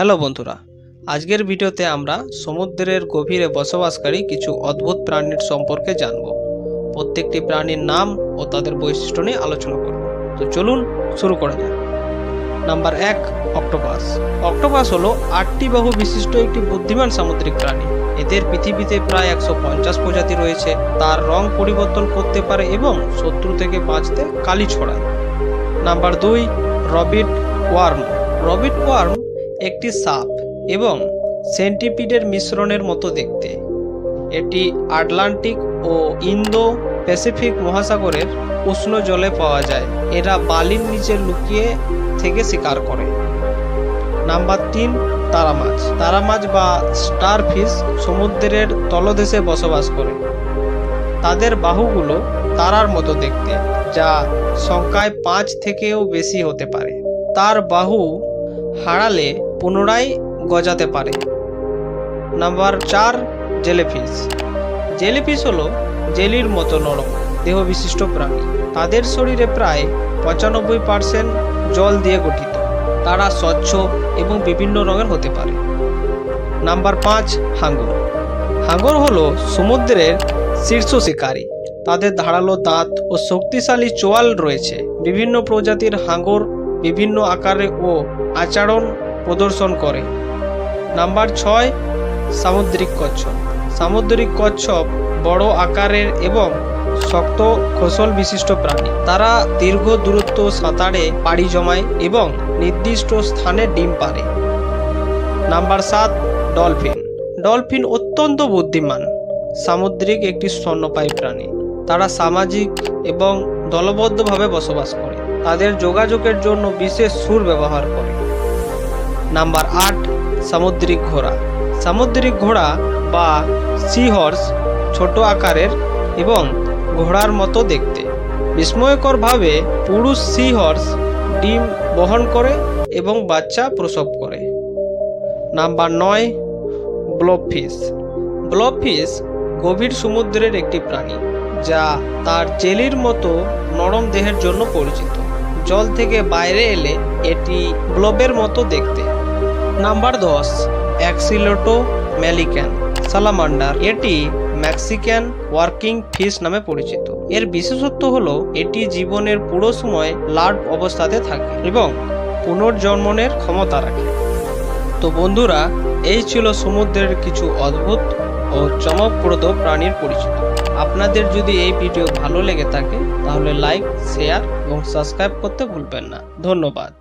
Hello বন্ধুরা, আজকের ভিডিওতে আমরা সমুদ্রের গভীরে বসবাসকারী কিছু অদ্ভুত প্রাণীর সম্পর্কে জানব। প্রত্যেকটি প্রাণীর নাম ও তাদের বৈশিষ্ট্য নিয়ে আলোচনা করব। তো চলুন শুরু করা যাক। নাম্বার এক, অক্টোপাস। অক্টোপাস হলো আটটি বাহু বিশিষ্ট একটি বুদ্ধিমান সামুদ্রিক প্রাণী। এদের পৃথিবীতে প্রায় একশো পঞ্চাশ প্রজাতি রয়েছে। তার রং পরিবর্তন করতে পারে এবং শত্রু থেকে বাঁচতে কালি ছড়ায়। নাম্বার দুই, রবিট ওয়ার্ম। রবিট ওয়ার্ম একটি সাপ এবং সেন্টিপিডের মিশ্রণের মতো দেখতে। এটি আটলান্টিক ও ইন্দো প্যাসিফিক মহাসাগরের উষ্ণ জলে পাওয়া যায়। এরা বালির নিচে লুকিয়ে থেকে শিকার করে। নাম্বার তিন তারা মাছ তারা মাছ বা স্টার ফিশ সমুদ্রের তলদেশে বসবাস করে। তাদের বাহুগুলো তারার মতো দেখতে, যা সংখ্যায় পাঁচ থেকেও বেশি হতে পারে। তার বাহু হারালে পুনরায় গজাতে পারে। নাম্বার চার জেলিফিশ জেলিফিশ হলো জেলির মতো নরম দেহ বিশিষ্ট প্রাণী। তাদের শরীরে প্রায় পঁচানব্বই পার্সেন্ট জল দিয়ে গঠিত। তারা স্বচ্ছ এবং বিভিন্ন রঙের হতে পারে। নাম্বার পাঁচ, হাঙ্গর। হাঙ্গর হলো সমুদ্রের শীর্ষ শিকারী। তাদের ধারালো দাঁত ও শক্তিশালী চোয়াল রয়েছে। বিভিন্ন প্রজাতির হাঙ্গর বিভিন্ন আকারে ও আচরণ প্রদর্শন করে। নাম্বার ছয়, সামুদ্রিক কচ্ছপ। সামুদ্রিক কচ্ছপ বড় আকারের এবং শক্ত খোসল বিশিষ্ট প্রাণী। তারা দীর্ঘ দূরত্ব সাঁতারে পাড়ি জমায় এবং নির্দিষ্ট স্থানে ডিম পারে নাম্বার সাত, ডলফিন। ডলফিন অত্যন্ত বুদ্ধিমান। সামুদ্রিক একটি স্তন্যপায়ী প্রাণী। তারা সামাজিক এবং দলবদ্ধভাবে বসবাস করে। তাদের যোগাযোগের জন্য বিশেষ সুর ব্যবহার করে। নাম্বার আট, সামুদ্রিক ঘোড়া। সামুদ্রিক ঘোড়া বা সি হর্স ছোট আকারের এবং ঘোড়ার মতো দেখতে। বিস্ময়করভাবে পুরুষ সি হর্স ডিম বহন করে এবং বাচ্চা প্রসব করে। নাম্বার নয় ব্লবফিশ ব্লবফিশ গভীর সমুদ্রের একটি প্রাণী, যা তার জেলির মতো নরম দেহের জন্য পরিচিত। জল থেকে বাইরে এলে এটি ব্লবের মতো দেখতে। নাম্বার দশ, অ্যাক্সিলোটো ম্যালিক্যান সালামান্ডার। এটি মেক্সিকান ওয়ার্কিং ফিশ নামে পরিচিত। এর বিশেষত্ব হলো, এটি জীবনের পুরো সময় লার্ভ অবস্থাতে থাকে এবং পুনর্জন্মনের ক্ষমতা রাখে। তো বন্ধুরা, এই ছিল সমুদ্রের কিছু অদ্ভুত ও চমকপ্রদ প্রাণীর পরিচিত। আপনাদের যদি এই ভিডিও ভালো লেগে থাকে, তাহলে লাইক শেয়ার এবং সাবস্ক্রাইব করতে ভুলবেন না। ধন্যবাদ।